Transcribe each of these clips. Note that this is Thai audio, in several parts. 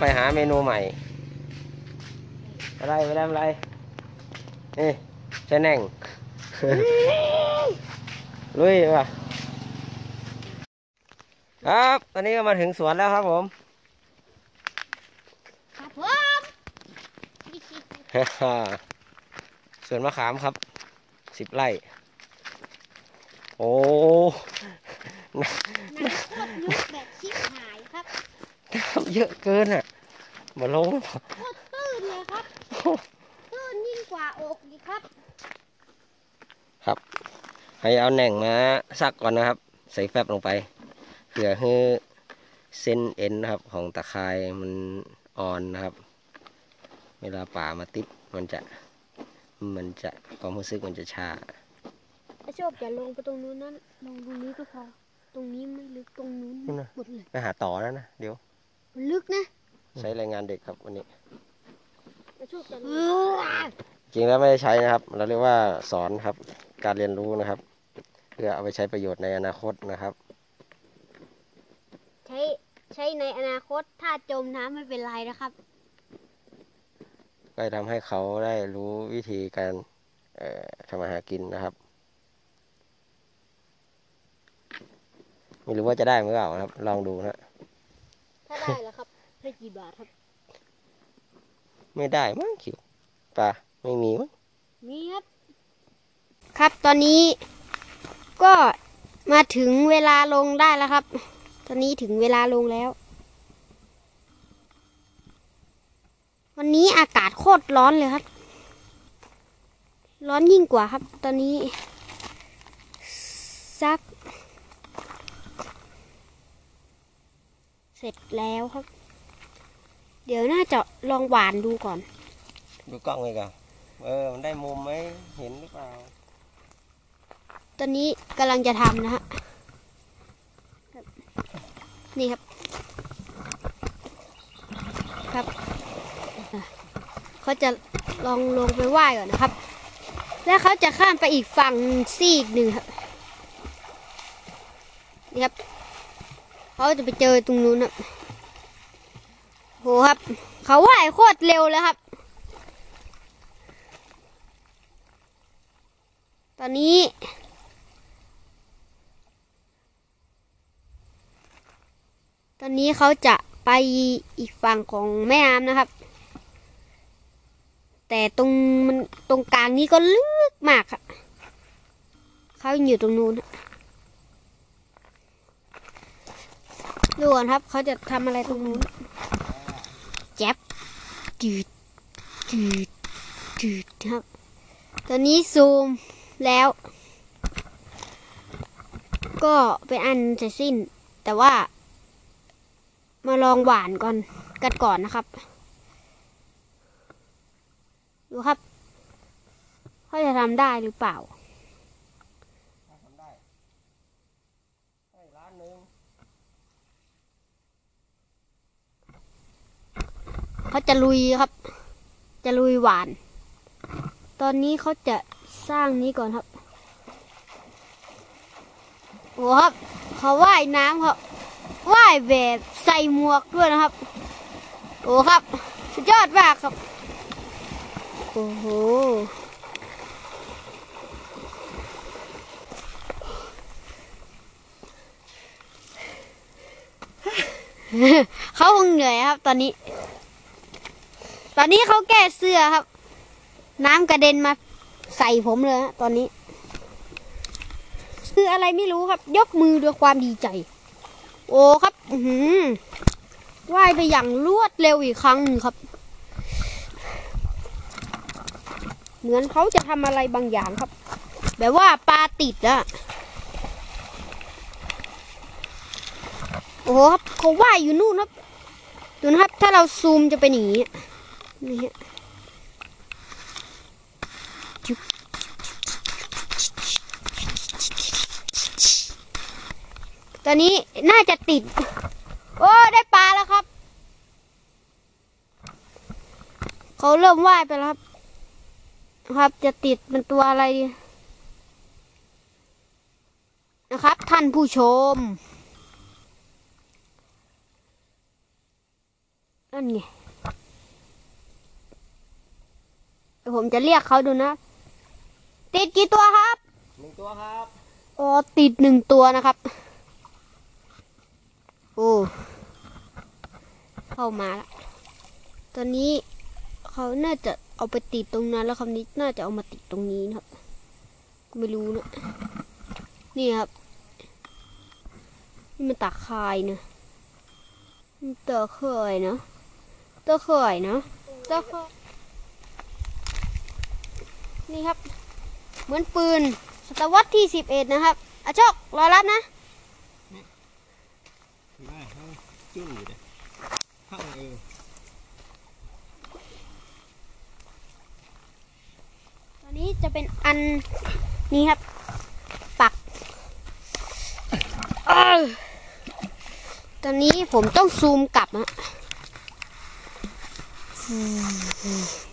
ไปหาเมนูใหม่ อะไรไม่ได้อะไรนี่ใช่แน่งลุยว่ะครับตอนนี้ก็มาถึงสวนแล้วครับผมครับผมสวนมะขามครับสิบไร่ โอ้น้ำโคตรลึกแบบชิบหายครับ น้ำเยอะเกินอะ มาลงโคตรตื้นเลยครับตื้นยิ่งกว่าอกอีกครับ ครับ ให้เอาแหน่งมาซักก่อนนะครับ ใส่แฟบลงไปเพื่อให้เส้นเอ็นนะครับ ของตะไคร่มันอ่อนนะครับ เวลาป่ามาติดมันจะ มันจะความรู้สึกมันจะชาไอโชคอย่าลงไปตรงนู้นนั่นลงตรงนี้ก็พอ ตรงนี้ไม่ลึกตรงนู้นนี่นะหมดเลยไปหาต่อแล้วนะเดี๋ยว มันลึกนะ ใช้แรงงานเด็กครับวันนี้ไอโชคจะลงจริงแล้วไม่ได้ใช้นะครับ เราเรียกว่าสอนครับ การเรียนรู้นะครับ เพื่อเอาไปใช้ประโยชน์ในอนาคตนะครับ ใช้ใช้ในอนาคตถ้าจมน้ำไม่เป็นไรนะครับก็ทำให้เขาได้รู้วิธีการเอ่อทำอาหารกินนะครับไม่รู้ว่าจะได้หรือเปล่านะครับ ลองดูนะถ้าได้แล้วครับ ให้กี่บาทครับ ไม่ได้มั้งคิวปลาไม่มีมั้งนี่ครับ ครับตอนนี้ก็มาถึงเวลาลงได้แล้วครับ ตอนนี้ถึงเวลาลงแล้ว วันนี้อากาศโคตรร้อนเลยครับ ร้อนยิ่งกว่าครับ ตอนนี้ซัก เสร็จแล้วครับ เดี๋ยวน่าจะลองหวานดูก่อน ดูกล้องเลยก่อนเออ มันได้มุมไหมเห็นหรือเปล่า ตอนนี้กำลังจะทำนะฮะครับนี่ครับ ครับอะเขาจะลองลงไปไหว้ก่อนนะครับ แล้วเขาจะข้ามไปอีกฝั่งซีกหนึ่งครับ นี่ครับ เขาจะไปเจอตรงนู้นครับ โหครับ เขาไหว้โคตรเร็วเลยครับ ตอนนี้ ตอนนี้เขาจะไปอีกฝั่งของแม่น้ำนะครับ แต่ตรงมันตรงกลางนี้ก็ลึกมากครับเขาอยู่ตรงนู้นดูก่อนครับ เขาจะทำอะไรตรงนู้น แจ๊บจืดจืดจืดครับตอนนี้ซูมแล้ว ก็เป็นอันเสร็จสิ้น แต่ว่า มาลองหวานก่อนกันก่อนนะครับ ดูครับเขาจะทำได้หรือเปล่า ทำได้ให้ล้านหนึ่ง เขาจะลุยครับ จะลุยหวาน ตอนนี้เขาจะสร้างนี้ก่อนครับโอ้ครับเขาว่ายน้ำครับว่ายแบบใส่หมวกด้วยนะครับ โอ้ครับ สุดยอดมากครับ โอ้โหเขาคงเหนื่อยครับตอนนี้ ตอนนี้เขาแก้เสื้อครับ น้ำกระเด็นมาใส่ผมเลยฮะตอนนี้ คืออะไรไม่รู้ครับ ยกมือด้วยความดีใจ โอ้ครับ อือหือว่ายไปอย่างรวดเร็วอีกครั้งหนึ่งครับ เหมือนเขาจะทำอะไรบางอย่างครับ แบบว่าปลาติดอะโอ้ครับเขาว่ายอยู่นู่นครับ ดูนะครับ ถ้าเราซูมจะเป็นอย่างนี้ นี่ฮะจุ๊บตอนนี้น่าจะติด โอ้ได้ปลาแล้วครับ เขาเริ่มว่ายไปแล้วครับ ครับจะติดเป็นตัวอะไร นะครับ ท่านผู้ชมอนั่นไงเดี๋ ยวผมจะเรียกเขาดูนะ ติดกี่ตัวครับหนึ่งตัวครับอ๋อติดหนึ่งตัวนะครับ โอ้เข้ามาละตอนนี้เขาน่าจะเอาไปติดตรงนั้น แล้วคำนี้น่าจะเอามาติดตรงนี้นะครับ ไม่รู้นะ นี่ครับ นี่มันตาคายนะมันตาเคยนะตาเคยนะตาเคย นี่ครับ เหมือนปืนศตวรรษที่สิบเอ็ดนะครับอาโชครอรับนะม่ให้จุ้ยเลยข้างเออตอนนี้จะเป็นอันนี้ครับ ปักเอ้ยตอนนี้ผมต้องซูมกลับนะ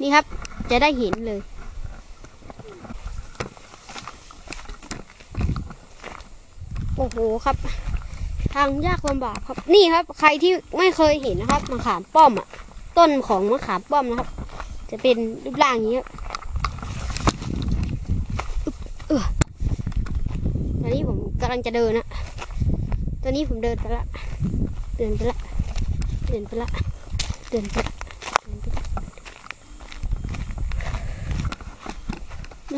นี่ครับ จะได้เห็นเลย โอ้โหครับ ทางยากลำบากครับ นี่ครับ ใครที่ไม่เคยเห็นนะครับมะขามป้อมอะ ต้นของมะขามป้อมนะครับ จะเป็นรูปร่างอย่างนี้ครับตอนนี้ผมกำลังจะเดินนะตอนนี้ผมเดินไปละ เดินไปละ เดินไปละ เดินไปละเดินไปละ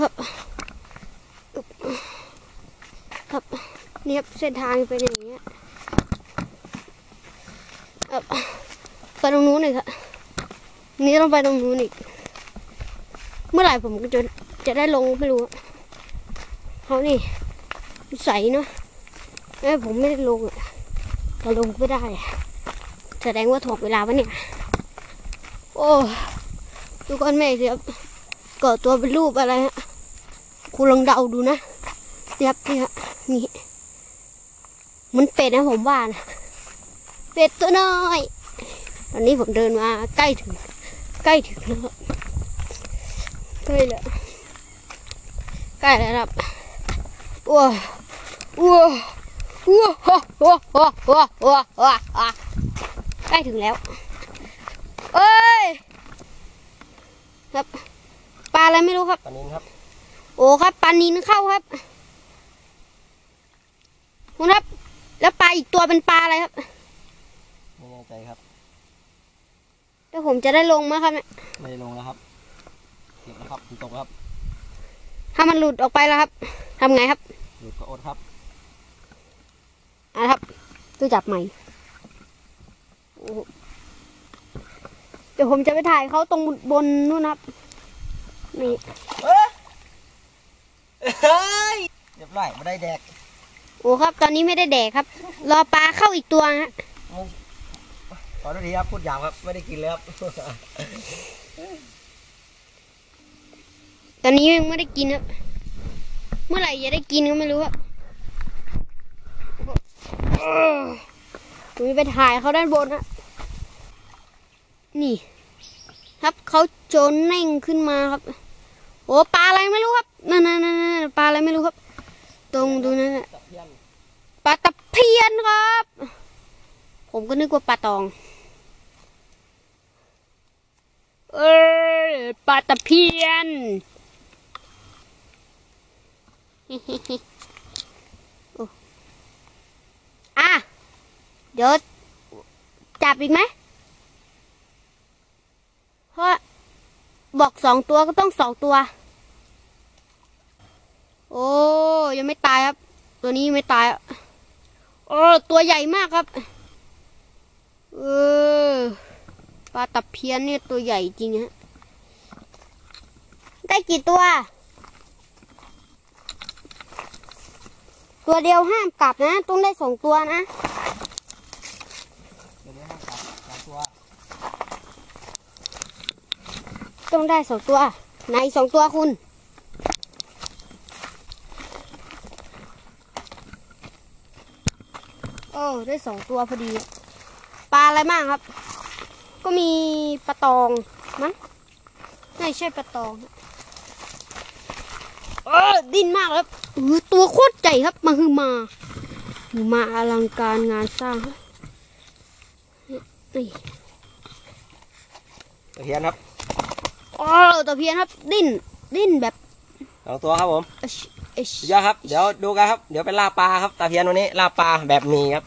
ครับอึ๊บครับ นี่ครับเส้นทางเป็นอย่างเงี้ยไปตรงนู้นเลยครับนี่ต้องไปตรงนู้นอีก เมื่อไหร่ผมก็จะจะได้ลงไม่รู้เขานี่ใสเนาะแม่ผมไม่ได้ลงอะก็ลงไม่ได้ แสดงว่าถ่วงเวลาวะเนี่ย โอ้ดูก้อนเมฆสิครับเกิดตัวเป็นรูปอะไรฮะคุณลองเดาดูนะนี่ครับนี่ครับนี่ มันเป็ดนะผมว่านะเป็ดตัวน้อย ตอนนี้ผมเดินมาใกล้ถึง ใกล้ถึงแล้วใกล้แล้วใกล้แล้วครับว้าวว้าวว้าวว้าวว้าวว้าวว้าวใกล้ถึงแล้วเอ้ยครับปลาอะไรไม่รู้ครับปลานินครับ โอ้ครับปลานินเข้าครับคุณครับ แล้วปลาอีกตัวเป็นปลาอะไรครับ ไม่แน่ใจครับ แล้วผมจะได้ลงไหมครับเนี่ยไม่ได้ลงแล้วครับเก็บแล้วครับฝนตกแล้วครับถ้ามันหลุดออกไปแล้วครับทำไงครับหยุดก็อดครับ อะครับตัวจับใหม่โอ้โหเดี๋ยวผมจะไปถ่ายเขาตรงบนนู่นนะครับนี่ เฮ้ยเรียบร้อยไม่ได้แดกโอ้ครับตอนนี้ไม่ได้แดกครับ รอปลาเข้าอีกตัวฮะขอโทษทีครับพูดหยาบครับไม่ได้กินเลยครับ ตอนนี้ยังไม่ได้กินครับ เมื่อไหร่จะได้กินก็ไม่รู้ครับเออผมจะไปถ่ายเขาด้านบนฮะนี่ ครับเขาโจนเน่งขึ้นมาครับ โอ้ปลาอะไรไม่รู้ครับนั่นนั่นนั่นปลาอะไรไม่รู้ครับ ตรงตรงนั้นน่ะตะเพียน ปลาตะเพียนครับ ผมก็นึกว่าปลาตอง เอ้ยปลาตะเพียนโอ้อะ เดี๋ยวจับอีกไหมเพราะบอกสองตัวก็ต้องสองตัว โอ้ ยังไม่ตายครับ ตัวนี้ยังไม่ตายอะโอ้ตัวใหญ่มากครับ เออปลาตะเพียนเนี่ยตัวใหญ่จริงฮะ ได้กี่ตัว ตัวเดียวห้ามกลับนะ ต้องได้สองตัวนะเดี๋ยวนี้ห้ามกลับสามตัวต้องได้สองตัว ไหนสองตัวคุณ โอ้ ได้สองตัวพอดี ปลาอะไรบ้างครับ ก็มีปลาตองมั้งไม่ใช่ปลาตองเออดิ้นมากครับเออตัวโคตรใหญ่ครับมาคือมาคือมาอลังการงานสร้างครับนี่ตะเพียนครับโอ้ตะเพียนครับ ดิ้นดิ้นแบบสองตัวครับผมเอชเอชสุดยอดครับ เดี๋ยวดูกันครับ เดี๋ยวเป็นลาบปลาครับตะเพียนวันนี้ลาบปลาแบบมีครับ